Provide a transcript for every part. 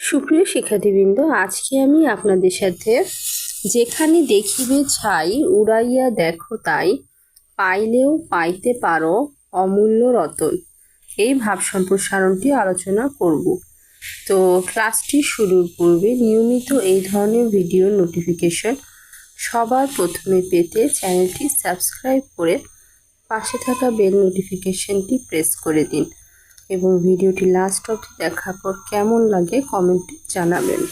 সুপ্রিয় শিক্ষার্থীবৃন্দ, আজকে আমি আপনাদের সাথে যেখানে দেখিবে ছাই উড়াইয়া দেখো তাই, পাইলেও পাইতে পারো অমূল্য রতন। এই ভাব সম্প্রসারণটি আলোচনা করব। তো ক্লাসটি শুরুর পূর্বে নিয়মিত এই ধরনের ভিডিও নোটিফিকেশন সবার প্রথমে পেতে চ্যানেলটি সাবস্ক্রাইব করে পাশে থাকা বেল নোটিফিকেশনটি প্রেস করে দিন। এবং ভিডিওটি লাস্ট অবধি দেখার পর কেমন লাগে কমেন্টে জানাবেন।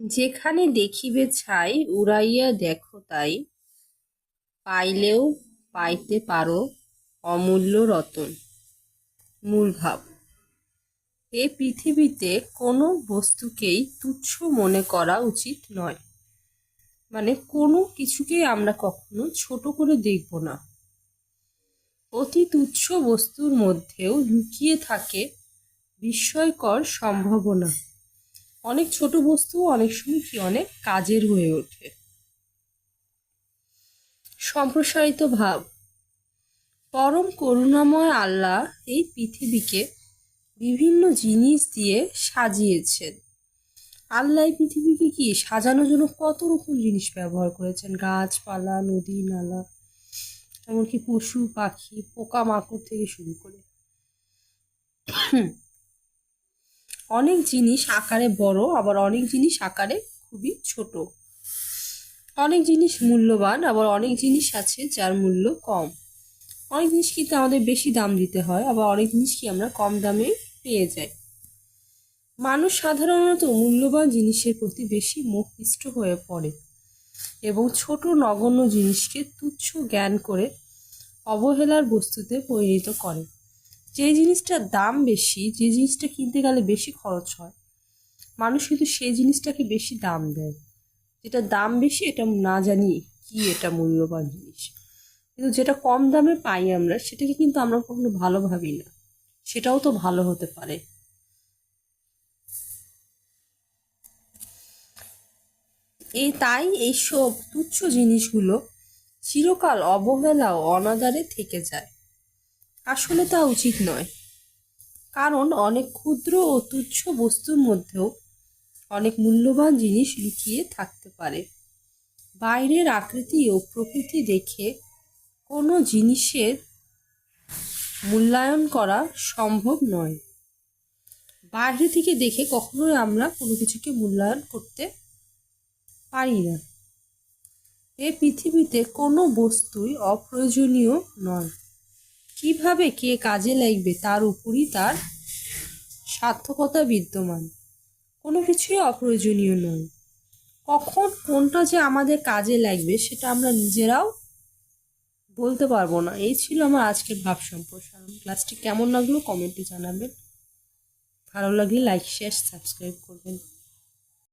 যেখানে দেখিবে ছাই, উড়াইয়া দেখো তাই। পাইলেও পাইতে পারো অমূল্য রতন। মূল ভাব। এ পৃথিবীতে কোনো বস্তুকেই তুচ্ছ মনে করা উচিত নয়। মানে কোনো কিছুকেই আমরা কখনো ছোট করে দেখব না। অতি তুচ্ছ বস্তুর মধ্যেও লুকিয়ে থাকে বিস্ময়কর সম্ভাবনা। অনেক ছোট বস্তু অনেক সময় কি অনেক কাজের হয়ে ওঠে। সম্প্রসারিত ভাব। পরম করুণাময় আল্লাহ এই পৃথিবীকে বিভিন্ন জিনিস দিয়ে সাজিয়েছেন। আল্লাহ পৃথিবীকে কি সাজানোর জন্য কত রকম জিনিস ব্যবহার করেছেন? গাছপালা, নদী, নালা, এমনকি পশু, পাখি পোকা মাকড় থেকে শুরু করে। অনেক জিনিস আকারে বড়, আবার অনেক জিনিস আকারে খুবই ছোট। অনেক জিনিস মূল্যবান, আবার অনেক জিনিস আছে যার মূল্য কম। অনেক জিনিস কিন্তু আমাদের বেশি দাম দিতে হয়, আবার অনেক জিনিস কি আমরা কম দামে পেয়ে যাই। মানুষ সাধারণত মূল্যবান জিনিসের প্রতি বেশি মোহপিষ্ট হয়ে পড়ে এবং ছোট নগণ্য জিনিসকে তুচ্ছ জ্ঞান করে অবহেলার বস্তুতে পরিণত করে। যে জিনিসটার দাম বেশি, যে জিনিসটা কিনতে গেলে বেশি খরচ হয়, মানুষ কিন্তু সেই জিনিসটাকে বেশি দাম দেয়। যেটা দাম বেশি, এটা না জানি কি এটা মূল্যবান জিনিস। কিন্তু যেটা কম দামে পাই আমরা, সেটাকে কিন্তু আমরা কখনো ভালো ভাবি না। সেটাও তো ভালো হতে পারে। এই তাই এইসব তুচ্ছ জিনিসগুলো চিরকাল অবহেলা ও অনাদারে থেকে যায়। আসলে তা উচিত নয়। কারণ অনেক ক্ষুদ্র ও তুচ্ছ বস্তুর মধ্যেও অনেক মূল্যবান জিনিস লুকিয়ে থাকতে পারে। বাইরের আকৃতি ও প্রকৃতি দেখে কোনো জিনিসের মূল্যায়ন করা সম্ভব নয়। বাইরে থেকে দেখে কখনোই আমরা কোনো কিছুকে মূল্যায়ন করতে পারি না এ পৃথিবীতে কোনো বস্তুই অপ্রয়োজনীয় নয়। কীভাবে কে কাজে লাগবে তার উপরই তার সার্থকতা বিদ্যমান। কোনো কিছুই অপ্রয়োজনীয় নয়। কখন কোনটা যে আমাদের কাজে লাগবে সেটা আমরা নিজেরাও বলতে পারব না। এই ছিল আমার আজকের ভাব সম্প্রসারণ। ক্লাসটি কেমন লাগল কমেন্টে জানাবেন। ভালো লাগলে লাইক, শেয়ার, সাবস্ক্রাইব করবেন।